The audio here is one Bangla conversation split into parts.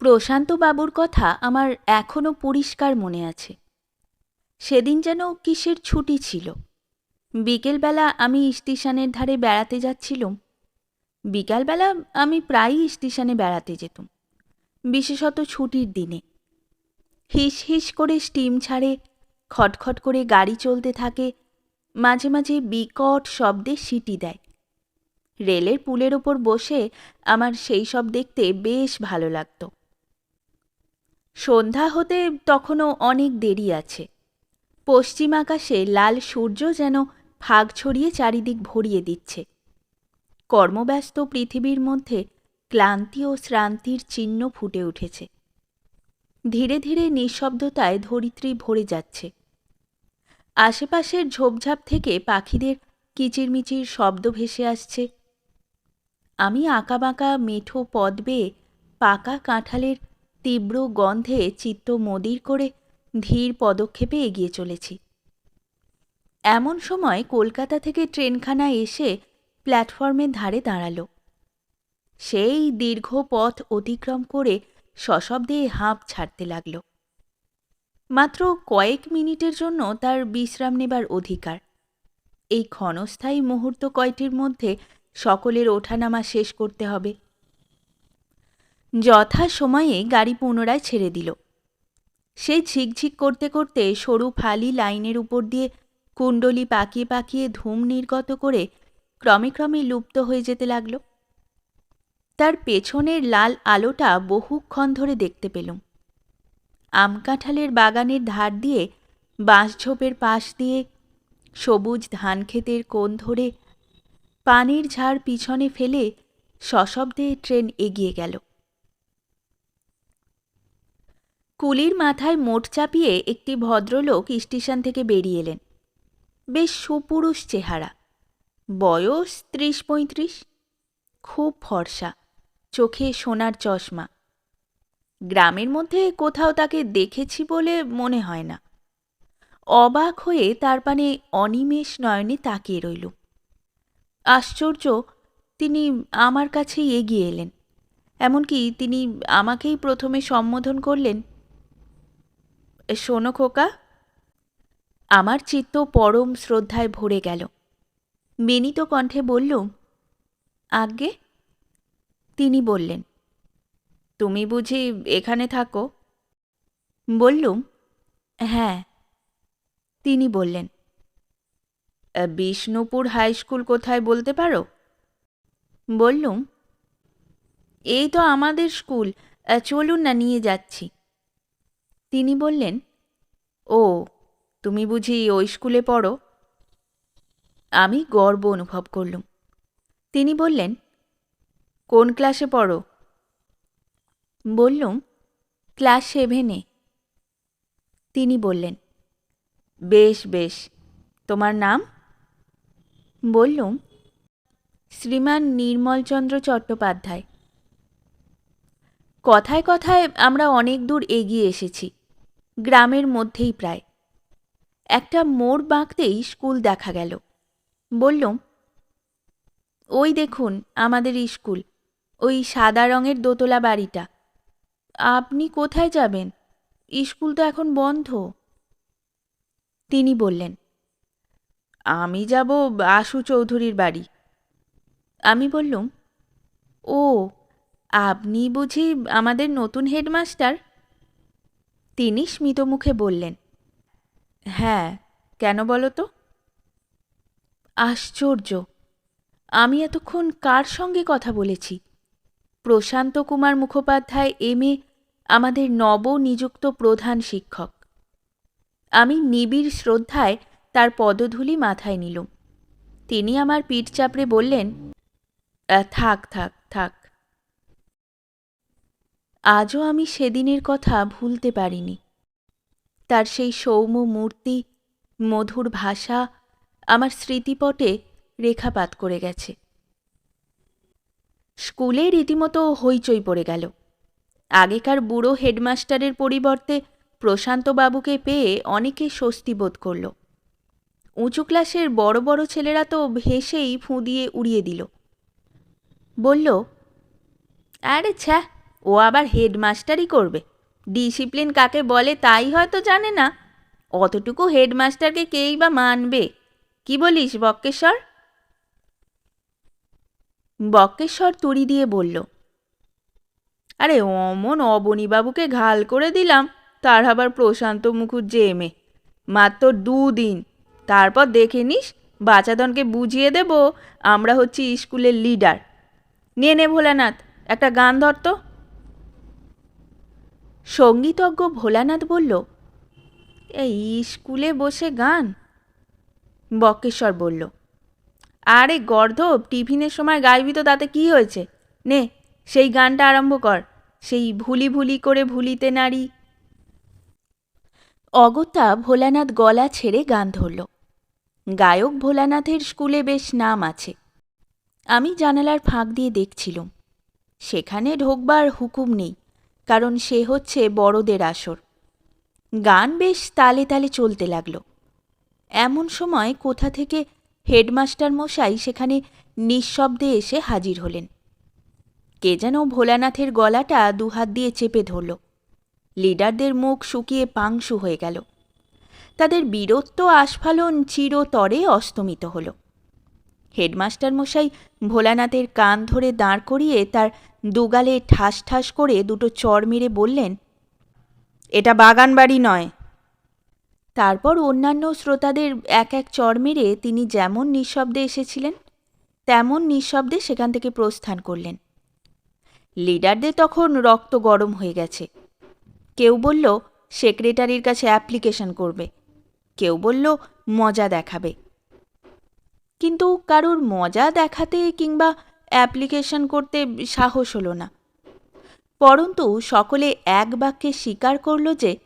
প্রশান্ত বাবুর কথা আমার এখনও পরিষ্কার মনে আছে। সেদিন যেন কিসের ছুটি ছিল। বিকেলবেলা আমি স্টেশনের ধারে বেড়াতে যাচ্ছিলুম। বিকালবেলা আমি প্রায়ই স্টেশনে বেড়াতে যেতুম, বিশেষত ছুটির দিনে। হিস হিস করে স্টিম ছাড়ে, খটখট করে গাড়ি চলতে থাকে, মাঝে মাঝে বিকট শব্দে সিটি দেয়। রেলের পুলের ওপর বসে আমার সেই সব দেখতে বেশ ভালো লাগতো। সন্ধ্যা হতে তখনও অনেক দেরি আছে। পশ্চিম আকাশে লাল সূর্য যেন ফাগ ছড়িয়ে চারিদিক ভরিয়ে দিচ্ছে। কর্মব্যস্ত পৃথিবীর মধ্যে ক্লান্তি ও শ্রান্তির চিহ্ন ফুটে উঠেছে। ধীরে ধীরে নিঃশব্দতায় ধরিত্রী ভরে যাচ্ছে। আশেপাশের ঝোপঝাপ থেকে পাখিদের কিচিরমিচির শব্দ ভেসে আসছে। আমি আঁকাবাঁকা মেঠো পদ বেয়ে পাকা কাঁঠালের তীব্র গন্ধে চিত্ত মদির করে ধীর পদক্ষেপে এগিয়ে চলেছি। এমন সময় কলকাতা থেকে ট্রেনখানা এসে প্ল্যাটফর্মের ধারে দাঁড়াল। সেই দীর্ঘ পথ অতিক্রম করে সশব্দে হাঁপ ছাড়তে লাগল। মাত্র কয়েক মিনিটের জন্য তার বিশ্রাম নেবার অধিকার। এই ক্ষণস্থায়ী মুহূর্ত কয়টির মধ্যে সকলের ওঠানামা শেষ করতে হবে? যথা সময়ে গাড়ি পুনরায় ছেড়ে দিল। সে ঝিকঝিক করতে করতে সরু ফালি লাইনের উপর দিয়ে কুণ্ডলি পাকিয়ে পাকিয়ে ধূম নির্গত করে ক্রমে ক্রমে লুপ্ত হয়ে যেতে লাগল। তার পেছনের লাল আলোটা বহুক্ষণ ধরে দেখতে পেলুম। আম কাঁঠালের বাগানের ধার দিয়ে বাঁশঝোপের পাশ দিয়ে সবুজ ধান ক্ষেতের কোণ ধরে পানির ঝাড় পিছনে ফেলে সশব্দে ট্রেন এগিয়ে গেল। কুলির মাথায় মোট চাপিয়ে একটি ভদ্রলোক স্টেশন থেকে বেরিয়ে এলেন। বেশ সুপুরুষ চেহারা। বয়স ত্রিশ পঁয়ত্রিশ। খুব ফর্সা। চোখে সোনার চশমা। গ্রামের মধ্যে কোথাও তাকে দেখেছি বলে মনে হয় না। অবাক হয়ে তার পানে অনিমেষ নয়নে তাকিয়ে রইল। আশ্চর্য, তিনি আমার কাছেই এগিয়ে এলেন। এমনকি তিনি আমাকেই প্রথমে সম্বোধন করলেন শোনো খোকা, আমার চিত্ত পরম শ্রদ্ধায় ভরে গেল। বিনীত কণ্ঠে বললুম আজ্ঞে? তিনি বললেন, তুমি বুঝি এখানে থাকো? বললুম হ্যাঁ। তিনি বললেন বিষ্ণুপুর হাই স্কুল কোথায় বলতে পারো? বললুম, এই তো আমাদের স্কুল চলুন না, নিয়ে যাচ্ছি। তিনি বললেন, ও, তুমি বুঝি ওই স্কুলে পড়ো? আমি গর্ব অনুভব করলুম। তিনি বললেন, কোন ক্লাসে পড়ো? বললুম, ক্লাস সেভেনে তিনি বললেন, বেশ বেশ। তোমার নাম? বললুম, শ্রীমান নির্মলচন্দ্র চট্টোপাধ্যায়। কথায় কথায় আমরা অনেক দূর এগিয়ে এসেছি। গ্রামের মধ্যেই প্রায়। একটা মোড় বাঁকতেই স্কুল দেখা গেল। বললুম ওই দেখুন, আমাদের স্কুল। ওই সাদা রঙের দোতলা বাড়িটা। আপনি কোথায় যাবেন? স্কুল তো এখন বন্ধ। তিনি বললেন, আমি যাব আশু চৌধুরীর বাড়ি। আমি বললুম, ও, আপনি বুঝি আমাদের নতুন হেডমাস্টার? তিনি স্মিত মুখে বললেন হ্যাঁ কেন বলো তো? আশ্চর্য! আমি এতক্ষণ কার সঙ্গে কথা বলেছি? প্রশান্ত কুমার মুখোপাধ্যায় এম এ আমাদের নব নিযুক্ত প্রধান শিক্ষক। আমি নিবিড় শ্রদ্ধায় তার পদধূলি মাথায় নিলুম। তিনি আমার পিঠ চাপড়ে বললেন থাক থাক থাক আজও আমি সেদিনের কথা ভুলতে পারিনি। তার সেই সৌম্য মূর্তি, মধুর ভাষা আমার স্মৃতিপটে রেখাপাত করে গেছে। স্কুলে রীতিমতো হইচই পড়ে গেল। আগেকার বুড়ো হেডমাস্টারের পরিবর্তে প্রশান্তবাবুকে পেয়ে অনেকে স্বস্তি বোধ করল। উঁচু ক্লাসের বড় বড় ছেলেরা তো ভেসেই ফুঁ দিয়ে উড়িয়ে দিল। বলল, আরে ছ্যা ও আবার হেডমাস্টারই করবে। ডিসিপ্লিন কাকে বলে তাই হয়তো জানে না। অতটুকু হেডমাস্টারকে কেই বা মানবে? কি বলিস বক্কেশ্বর? বক্কেশ্বর তুড়ি দিয়ে বলল, আরে অমন অবনীবাবুকে ঘাল করে দিলাম, তার আবার প্রশান্ত মুখুজ্জে এমে। মাত্র দুদিন, তারপর দেখে নিস, বাচাদনকে বুঝিয়ে দেব, আমরা হচ্ছি স্কুলের লিডার। নিয়ে নে ভোলানাথ, একটা গান ধরত সঙ্গীতজ্ঞ ভোলানাথ বলল, এই স্কুলে বসে গান? বক্কেশ্বর বলল, আরে গর্ধব, টিফিনের সময় গাইবি তো, তাতে কি হয়েছে? নে, সেই গানটা আরম্ভ কর, সেই ভুলি ভুলি করে ভুলিতে নারী অগত্যা ভোলানাথ গলা ছেড়ে গান ধরল, গায়ক ভোলানাথের স্কুলে বেশ নাম আছে। আমি জানালার ফাঁক দিয়ে দেখছিলুম। সেখানে ঢোকবার হুকুম নেই। কারণ সে হচ্ছে বড়দের আসর। গান বেশ তালে তালে চলতে লাগল। এমন সময় কোথা থেকে হেডমাস্টার মশাই সেখানে নিঃশব্দে এসে হাজির হলেন। কে যেন ভোলানাথের গলাটা দুহাত দিয়ে চেপে ধরল। লিডারদের মুখ শুকিয়ে পাংশু হয়ে গেল। তাদের বীরত্ব আস্ফালন চিরতরে অস্তমিত হল। হেডমাস্টার মশাই ভোলানাথের কান ধরে দাঁড় করিয়ে তার দুগালে ঠাস ঠাস করে দুটো চর মেরে বললেন, এটা বাগান বাড়ি নয়। তারপর অন্যান্য শ্রোতাদের এক এক চর মেরে তিনি যেমন নিঃশব্দে এসেছিলেন, তেমন নিঃশব্দে সেখান থেকে প্রস্থান করলেন। লিডারদের তখন রক্ত গরম হয়ে গেছে। কেউ বলল, সেক্রেটারির কাছে অ্যাপ্লিকেশন করবে। কেউ বলল, মজা দেখাবে। কিন্তু কারোর মজা দেখাতে কিংবা অ্যাপ্লিকেশন করতে সাহস হলো না। পরন্তু সকলে এক বাক্যে স্বীকার করল যে,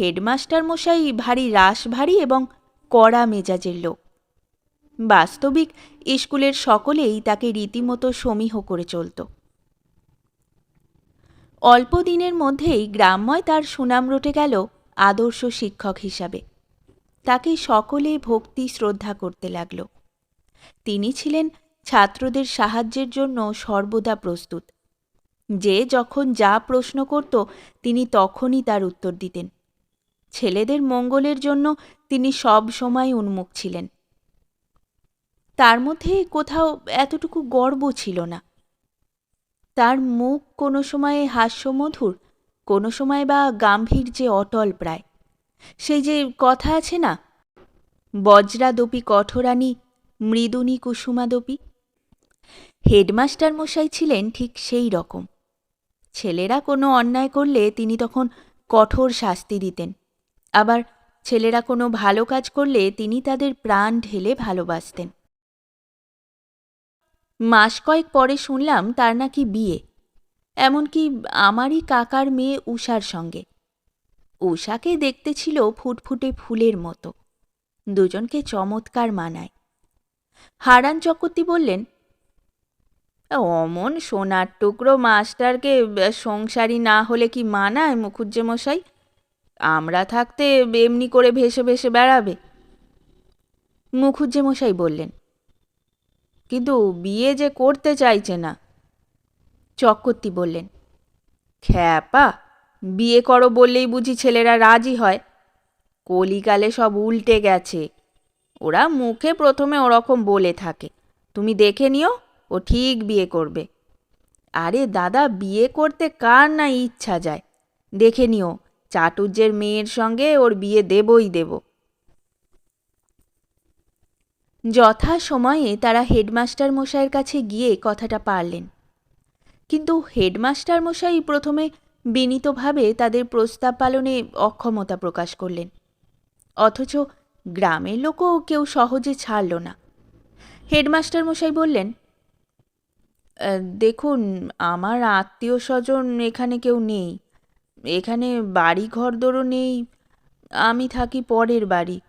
হেডমাস্টার মশাই ভারী রাস ভারী এবং কড়া মেজাজের লোক। বাস্তবিক স্কুলের সকলেই তাকে রীতিমতো সমীহ করে চলত। অল্প দিনের মধ্যেই গ্রাম্যয় তার সুনাম রটে গেল আদর্শ শিক্ষক হিসাবে। তাকে সকলে ভক্তি শ্রদ্ধা করতে লাগল। তিনি ছিলেন ছাত্রদের সাহায্যের জন্য সর্বদা প্রস্তুত। যে যখন যা প্রশ্ন করত, তিনি তখনই তার উত্তর দিতেন। ছেলেদের মঙ্গলের জন্য তিনি সব সময় উন্মুখ ছিলেন। তার মধ্যে কোথাও এতটুকু গর্ব ছিল না। তার মুখ কোনো সময়ে হাস্যমধুর, কোনো সময় বা গাম্ভীর্যে অটল প্রায়। সেই যে কথা আছে না, বজ্রাদপি কঠোরানি মৃদুনি কুসুমাদপি হেডমাস্টার মশাই ছিলেন ঠিক সেই রকম। ছেলেরা কোনো অন্যায় করলে তিনি তখন কঠোর শাস্তি দিতেন। আবার ছেলেরা কোনো ভালো কাজ করলে তিনি তাদের প্রাণ ঢেলে ভালোবাসতেন। মাস কয়েক পরে শুনলাম তার নাকি বিয়ে। এমনকি আমারই কাকার মেয়ে উষার সঙ্গে। উষাকে দেখতে ছিল ফুটফুটে ফুলের মতো। দুজনকে চমৎকার মানায়। হারান চক্রবর্তী বললেন অমন সোনার টুকরো মাস্টারকে সংসারী না হলে কি মানায় মুখুজ্জে মশাই আমরা থাকতে এমনি করে ভেসে ভেসে বেড়াবে। মুখুজ্জে মশাই বললেন, কিন্তু বিয়ে যে করতে চাইছে না। চক্রবর্তী বললেন, খ্যাপা, বিয়ে করো বললেই বুঝি ছেলেরা রাজি হয়। কলিকালে সব উল্টে গেছে। ওরা মুখে প্রথমে ওরকম বলে থাকে। তুমি দেখে নিও। ও ঠিক বিয়ে করবে। আরে দাদা, বিয়ে করতে কার না ইচ্ছা যায়? দেখে নিও চাটুর্যের মেয়ের সঙ্গে ওর বিয়ে দেবই দেব। যথা সময়ে তারা হেডমাস্টার মশাইয়ের কাছে গিয়ে কথাটা পারলেন। কিন্তু হেডমাস্টার মশাই প্রথমে বিনীতভাবে তাদের প্রস্তাব পালনে অক্ষমতা প্রকাশ করলেন। অথচ গ্রামের লোকও কেউ সহজে ছাড়ল না। হেডমাস্টার মশাই বললেন দেখুন, আমার আত্মীয় স্বজন এখানে কেউ নেই। এখানে বাড়ি ঘরদোরও নেই, আমি থাকি পরের বাড়ি।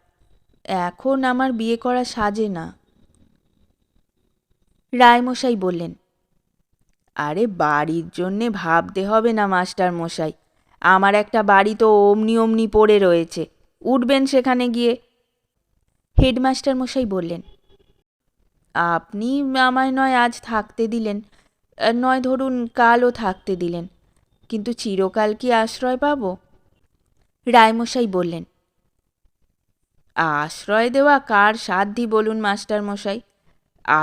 এখন আমার বিয়ে করা সাজে না। রায়মশাই বললেন, আরে, বাড়ির জন্যে ভাবতে হবে না মাস্টার মশাই আমার একটা বাড়ি তো অমনি অমনি পড়ে রয়েছে। উঠবেন সেখানে গিয়ে। হেডমাস্টার মশাই বললেন আপনি আমায় নয় আজ থাকতে দিলেন নয় ধরুন কালও থাকতে দিলেন, কিন্তু চিরকাল কি আশ্রয় পাব? রায়মশাই বললেন, আশ্রয় দেওয়া কার সাধ্যি বলুন মাস্টার মশাই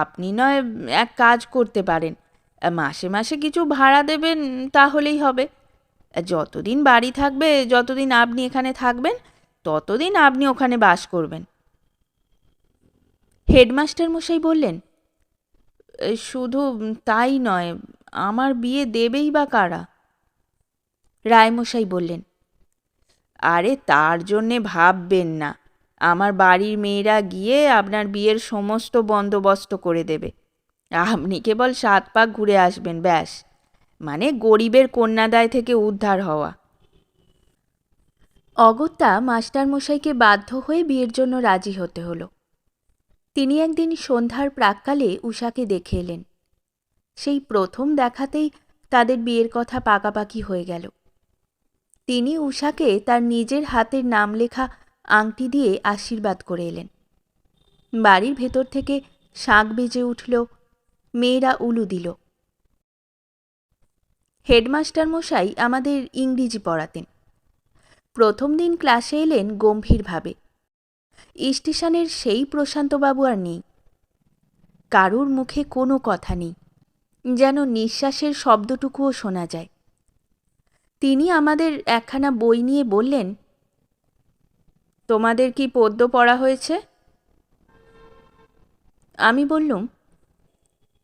আপনি নয় এক কাজ করতে পারেন, মাসে মাসে কিছু ভাড়া দেবেন তাহলেই হবে, যতদিন বাড়ি থাকবে, যতদিন আপনি এখানে থাকবেন, ততদিন আপনি ওখানে বাস করবেন। হেডমাস্টার মশাই বললেন শুধু তাই নয়, আমার বিয়ে দেবেই বা কারা? রায়মশাই বললেন, আরে তার জন্যে ভাববেন না, আমার বাড়ির মেয়েরা গিয়ে আপনার বিয়ের সমস্ত বন্দোবস্ত করে দেবে। আপনি কেবল সাত পাক ঘুরে আসবেন, ব্যাস। মানে গরিবের কন্যাদায় থেকে উদ্ধার হওয়া। অগত্যা মাস্টারমশাইকে বাধ্য হয়ে বিয়ের জন্য রাজি হতে হলো। তিনি একদিন সন্ধ্যার প্রাক্কালে উষাকে দেখে এলেন। সেই প্রথম দেখাতেই তাদের বিয়ের কথা পাকাপাকি হয়ে গেল। তিনি উষাকে তার নিজের হাতের নাম লেখা আংটি দিয়ে আশীর্বাদ করে এলেন। বাড়ির ভেতর থেকে শাঁখ বেজে উঠল, মেয়েরা উলু দিল। হেডমাস্টার মশাই আমাদের ইংরেজি পড়াতেন। প্রথম দিন ক্লাসে এলেন গম্ভীরভাবে। স্টেশনের সেই প্রশান্তবাবু আর নেই। কারুর মুখে কোনো কথা নেই, যেন নিঃশ্বাসের শব্দটুকুও শোনা যায়। তিনি আমাদের একখানা বই নিয়ে বললেন, তোমাদের কি পদ্য পড়া হয়েছে? আমি বললুম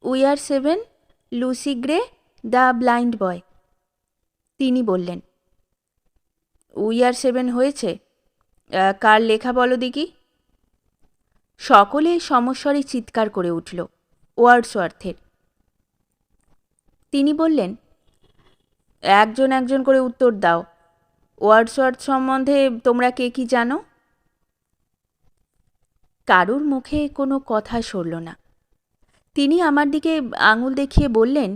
we are seven Lucy Gray the blind boy তিনি বললেন উই আর সেভেন হয়েছে? কার লেখা বলো দেখি? সকলে সমস্বরে চিৎকার করে উঠল ওয়ার্ডসওয়ার্থের তিনি বললেন, একজন একজন করে উত্তর দাও। ওয়ার্ডসওয়ার্থ সম্বন্ধে তোমরা কে কি জানো? কারুর মুখে কোনো কথা সরল না। তিনি আমার দিকে আঙুল দেখিয়ে বললেন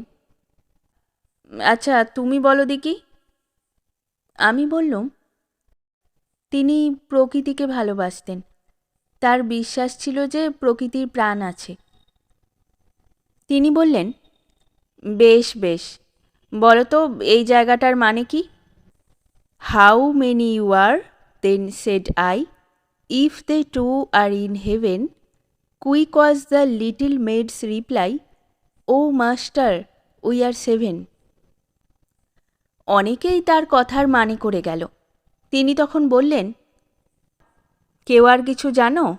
আচ্ছা তুমি বলো দেখি। আমি বললুম তিনি প্রকৃতিকে ভালোবাসতেন। তার বিশ্বাস ছিল যে প্রকৃতির প্রাণ আছে। তিনি বললেন, বেশ বেশ। বলো তো এই জায়গাটার মানে কি? How many you are then said I if they two are in heaven quick was the little maid's reply O master we are seven অনেকেই তার কথার মানে করে গেল। তিনি তখন বললেন, কেউ আর কিছু জানো?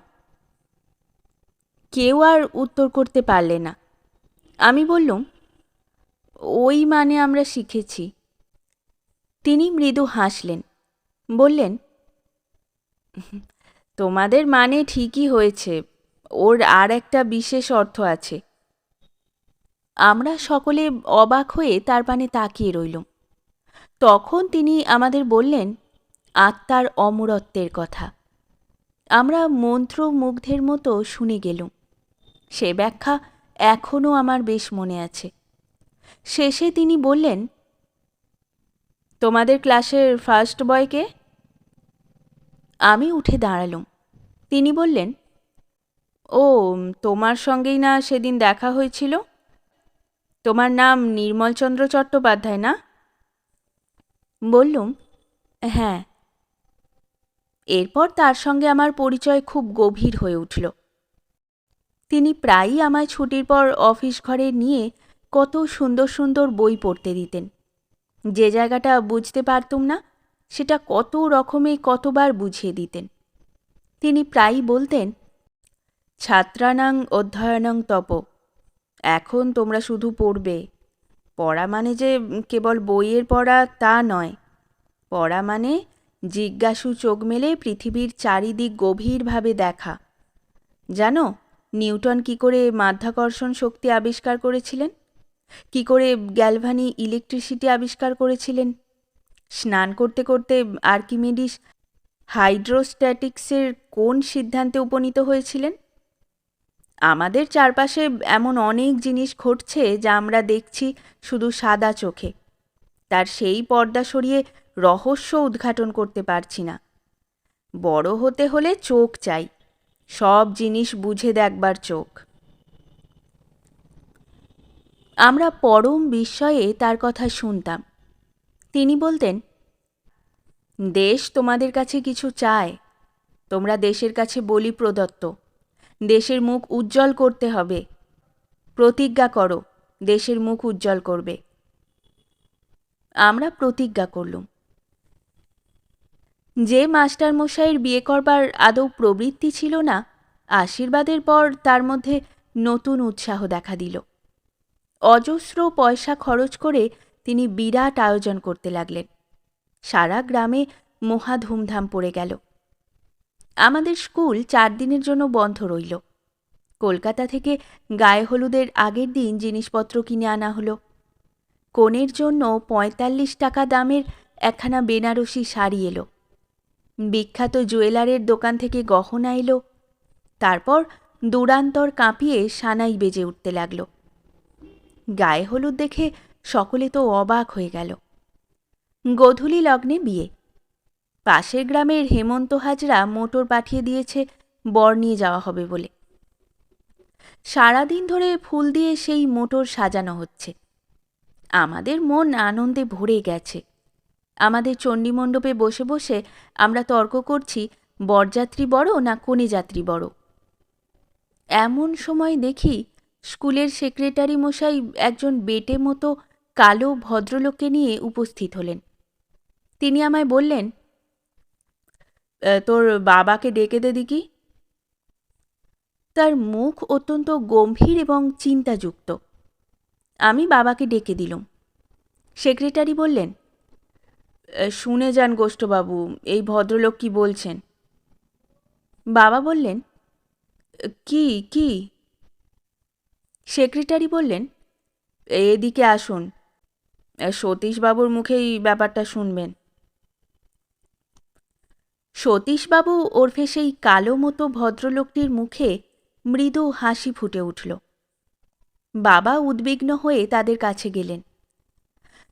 কেউ আর উত্তর করতে পারলে না। আমি বললুম, ওই মানে আমরা শিখেছি। তিনি মৃদু হাসলেন, বললেন, তোমাদের মানে ঠিকই হয়েছে। ওর আর একটা বিশেষ অর্থ আছে। আমরা সকলে অবাক হয়ে তার পানে তাকিয়ে রইলুম। তখন তিনি আমাদের বললেন আত্মার অমরত্বের কথা। আমরা মন্ত্রমুগ্ধের মতো শুনে গেলুম। সে ব্যাখ্যা এখনও আমার বেশ মনে আছে। শেষে তিনি বললেন, তোমাদের ক্লাসের ফার্স্ট বয়কে? আমি উঠে দাঁড়ালুম। তিনি বললেন, ও, তোমার সঙ্গেই না সেদিন দেখা হয়েছিল? তোমার নাম নির্মলচন্দ্র চট্টোপাধ্যায় না? বললুম হ্যাঁ। এরপর তার সঙ্গে আমার পরিচয় খুব গভীর হয়ে উঠল। তিনি প্রায়ই আমায় ছুটির পর অফিস ঘরে নিয়ে কত সুন্দর সুন্দর বই পড়তে দিতেন। যে জায়গাটা বুঝতে পারতুম না, সেটা কত রকমে কতবার বুঝিয়ে দিতেন। তিনি প্রায়ই বলতেন, ছাত্রানাং অধ্যয়নং তপ, এখন তোমরা শুধু পড়বে। পড়া মানে যে কেবল বইয়ের পড়া তা নয়, পড়া মানে জিজ্ঞাসু চোখ মেলে পৃথিবীর চারিদিক গভীরভাবে দেখা। জানো, নিউটন কি করে মাধ্যাকর্ষণ শক্তি আবিষ্কার করেছিলেন? কি করে গ্যালভানি ইলেকট্রিসিটি আবিষ্কার করেছিলেন? স্নান করতে করতে আর্কিমেডিস হাইড্রোস্ট্যাটিক্সের কোন সিদ্ধান্তে উপনীত হয়েছিলেন? আমাদের চারপাশে এমন অনেক জিনিস ঘটছে যা আমরা দেখছি শুধু সাদা চোখে। তার সেই পর্দা সরিয়ে রহস্য উদ্ঘাটন করতে পারছি না। বড় হতে হলে চোখ চাই। সব জিনিস বুঝে দেখবার চোখ। আমরা পরম বিস্ময়ে তার কথা শুনতাম। তিনি বলতেন, দেশ তোমাদের কাছে কিছু চায়। তোমরা দেশের কাছে বলি প্রদত্ত। দেশের মুখ উজ্জ্বল করতে হবে। প্রতিজ্ঞা করো, দেশের মুখ উজ্জ্বল করবে। আমরা প্রতিজ্ঞা করলুম। যে মাস্টার মশাইয়ের বিয়ে করবার আদৌ প্রবৃত্তি ছিল না, আশীর্বাদের পর তার মধ্যে নতুন উৎসাহ দেখা দিল। অজস্র পয়সা খরচ করে তিনি বিরাট আয়োজন করতে লাগলেন। সারা গ্রামে মহা ধুমধাম পড়ে গেল। আমাদের স্কুল চার দিনের জন্য বন্ধ রইল। কলকাতা থেকে গায়ে হলুদের আগের দিন জিনিসপত্র কিনে আনা হলো। কনের জন্য পঁয়তাল্লিশ টাকা দামের একখানা বেনারসি শাড়ি এলো। বিখ্যাত জুয়েলারের দোকান থেকে গহনা এলো, তারপর দুরান্তর কাঁপিয়ে সানাই বেজে উঠতে লাগল। গায়ে হলুদ দেখে সকলে তো অবাক হয়ে গেল। গোধূলি লগ্নে বিয়ে। পাশের গ্রামের হেমন্ত হাজরা মোটর পাঠিয়ে দিয়েছে, বর নিয়ে যাওয়া হবে বলে। সারাদিন ধরে ফুল দিয়ে সেই মোটর সাজানো হচ্ছে। আমাদের মন আনন্দে ভরে গেছে। আমাদের চণ্ডীমণ্ডপে বসে বসে আমরা তর্ক করছি, বরযাত্রী বড় না কনে যাত্রী বড়। এমন সময় দেখি স্কুলের সেক্রেটারি মশাই একজন বেটে মতো কালো ভদ্রলোককে নিয়ে উপস্থিত হলেন। তিনি আমায় বললেন তোর বাবাকে ডেকে দে দিকি তার মুখ অত্যন্ত গম্ভীর এবং চিন্তাযুক্ত। আমি বাবাকে ডেকে দিলাম। সেক্রেটারি বললেন শুনে যান গোষ্ঠবাবু, এই ভদ্রলোক কি বলছেন? বাবা বললেন, কি কি? সেক্রেটারি বললেন, এদিকে আসুন। সতীশবাবুর মুখেই ব্যাপারটা শুনবেন। সতীশবাবু ওরফে সেই কালো মতো ভদ্রলোকটির মুখে মৃদু হাসি ফুটে উঠল। বাবা উদ্বিগ্ন হয়ে তাদের কাছে গেলেন।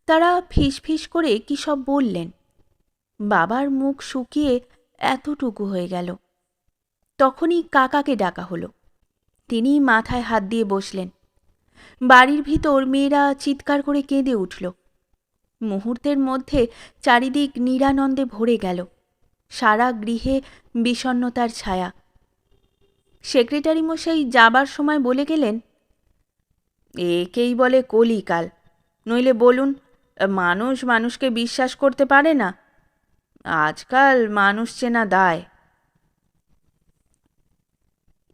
তারা ফিস করে কী সব বললেন। বাবার মুখ শুকিয়ে এতটুকু হয়ে গেল। তখনই কাকাকে ডাকা হলো। তিনি মাথায় হাত দিয়ে বসলেন। বাড়ির ভিতর মেয়েরা চিৎকার করে কেঁদে উঠল। মুহূর্তের মধ্যে চারিদিক নিরানন্দে ভরে গেল। সারা গৃহে বিষণ্নতার ছায়া। সেক্রেটারি মশাই যাবার সময় বলে গেলেন, একেই বলে কলিকাল। নইলে বলুন মানুষ মানুষকে বিশ্বাস করতে পারে না। আজকাল মানুষ চেনা দায়।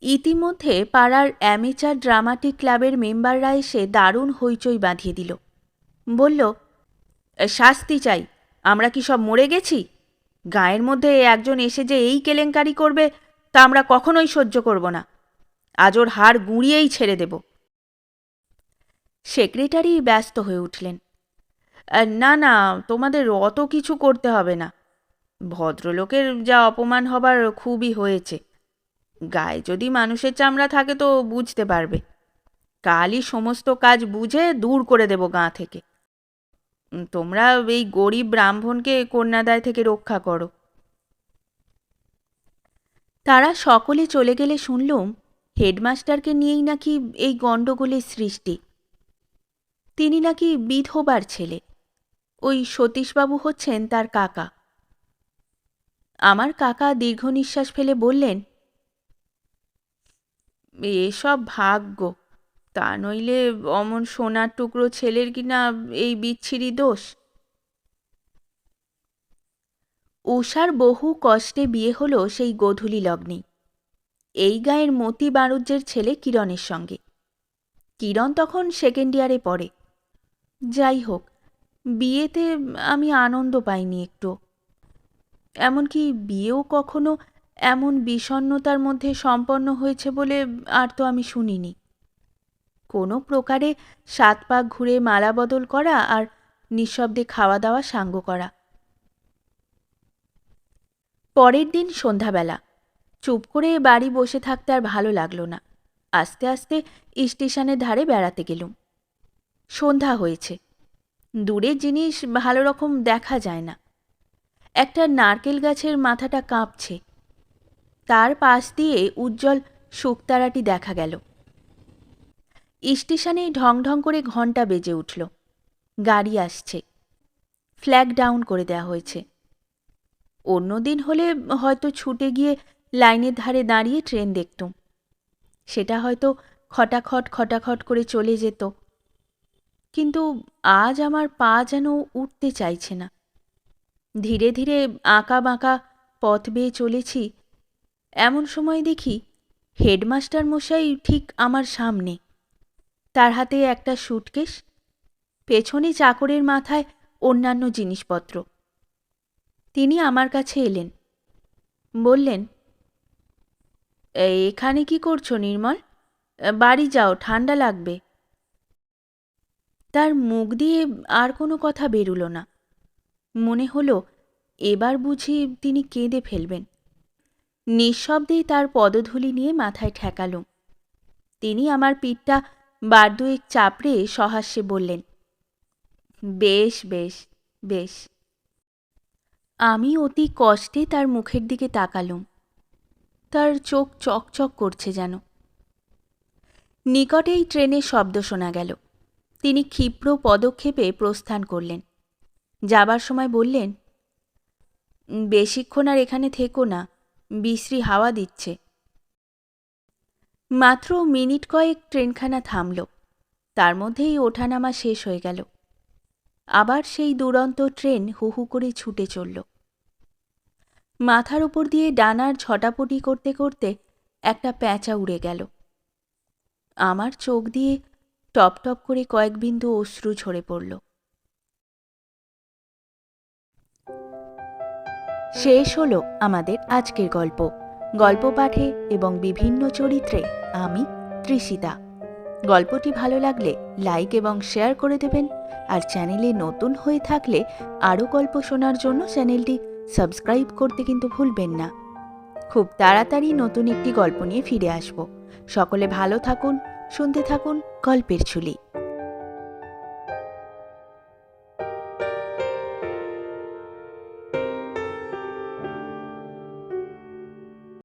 ইতিমধ্যে পাড়ার অ্যামেচার ড্রামাটিক ক্লাবের মেম্বাররা এসে দারুণ হইচই বাঁধিয়ে দিল। বলল শাস্তি চাই, আমরা কি সব মরে গেছি? গায়ের মধ্যে একজন এসে যে এই কেলেঙ্কারি করবে তা আমরা কখনোই সহ্য করব না। আজ ওর হাড় গুঁড়িয়েই ছেড়ে দেব। সেক্রেটারি ব্যস্ত হয়ে উঠলেন। না না, তোমাদের অত কিছু করতে হবে না। ভদ্রলোকের যা অপমান হবার খুবই হয়েছে। গায়ে যদি মানুষের চামড়া থাকে তো বুঝতে পারবে। কালই সমস্ত কাজ বুঝে দূর করে দেব গাঁ থেকে। তোমরা এই গরিব ব্রাহ্মণকে কন্যাদায় থেকে রক্ষা করো। তারা সকলে চলে গেলে শুনলুম, হেডমাস্টারকে নিয়েই নাকি এই গণ্ডগোলের সৃষ্টি। তিনি নাকি বিধবার ছেলে। ওই সতীশবাবু হচ্ছেন তার কাকা। আমার কাকা দীর্ঘ নিঃশ্বাস ফেলে বললেন, এসব ভাগ্য, তা নইলে অমন সোনার টুকরো ছেলের কিনা এই বিচ্ছিরি দোষ? উষার বহু কষ্টে বিয়ে হলো সেই গোধূলি লগ্নে। এই গায়ের মতি বাণুজ্যের ছেলে কিরণের সঙ্গে। কিরণ তখন সেকেন্ড ইয়ারে পড়ে। যাই হোক বিয়েতে আমি আনন্দ পাইনি একটু। এমনকি বিয়েও কখনো এমন বিষণ্নতার মধ্যে সম্পন্ন হয়েছে বলে আর তো আমি শুনিনি। কোনো প্রকারে সাত পাক ঘুরে মালা বদল করা আর নিঃশব্দে খাওয়া দাওয়া সাঙ্গ করা। পরের দিন সন্ধ্যাবেলা চুপ করে বাড়ি বসে থাকতে আর ভালো লাগল না। আস্তে আস্তে স্টেশনের ধারে বেড়াতে গেলুম। সন্ধ্যা হয়েছে। দূরের জিনিস ভালো রকম দেখা যায় না। একটা নারকেল গাছের মাথাটা কাঁপছে। তার পাশ দিয়ে উজ্জ্বল শুকতারাটি দেখা গেল। স্টেশনে ঢং ঢং করে ঘণ্টা বেজে উঠল। গাড়ি আসছে। ফ্ল্যাগ ডাউন করে দেওয়া হয়েছে। অন্যদিন হলে হয়তো ছুটে গিয়ে লাইনের ধারে দাঁড়িয়ে ট্রেন দেখতুম। সেটা হয়তো খটাখট খটাখট করে চলে যেত। কিন্তু আজ আমার পা যেন উঠতে চাইছে না। ধীরে ধীরে আঁকা বাঁকা পথ বেয়ে চলেছি। এমন সময় দেখি হেডমাস্টার মশাই ঠিক আমার সামনে। তার হাতে একটা সুটকেস, পেছনে চাকরের মাথায় অন্যান্য জিনিসপত্র। তিনি আমার কাছে এলেন। বললেন এখানে কি করছ নির্মল? বাড়ি যাও, ঠান্ডা লাগবে। তার মুখ দিয়ে আর কোনো কথা বেরুলো না। মনে হলো, এবার বুঝি তিনি কেঁদে ফেলবেন। নিঃশব্দেই তার পদধূলি নিয়ে মাথায় ঠেকালুম তিনি আমার পিঠটা বার দুয়েক চাপড়ে সহাস্যে বললেন, বেশ বেশ বেশ। আমি অতি কষ্টে তার মুখের দিকে তাকালুম। তার চোখ চকচক করছে যেন। নিকটেই ট্রেনের শব্দ শোনা গেল। তিনি ক্ষিপ্র পদক্ষেপে প্রস্থান করলেন। যাবার সময় বললেন, বেশিক্ষণ আর এখানে থেকো না, বিশ্রী হাওয়া দিচ্ছে। মাত্র মিনিট কয়েক ট্রেনখানা থামল, তার মধ্যেই ওঠানামা শেষ হয়ে গেল। আবার সেই দুরন্ত ট্রেন হু হু করে ছুটে চলল। মাথার উপর দিয়ে ডানার ঝটাপটি করতে করতে একটা প্যাঁচা উড়ে গেল। আমার চোখ দিয়ে টপ টপ করে কয়েক বিন্দু অশ্রু ঝরে পড়ল। শেষ হলো আমাদের আজকের গল্প। গল্প পাঠে এবং বিভিন্ন চরিত্রে আমি তৃষিতা গল্পটি ভালো লাগলে লাইক এবং শেয়ার করে দেবেন। আর চ্যানেলে নতুন হয়ে থাকলে আরও গল্প শোনার জন্য চ্যানেলটি সাবস্ক্রাইব করতে কিন্তু ভুলবেন না। খুব তাড়াতাড়ি নতুন একটি গল্প নিয়ে ফিরে আসব। সকলে ভালো থাকুন। শুনতে থাকুন গল্পের ঝুলি।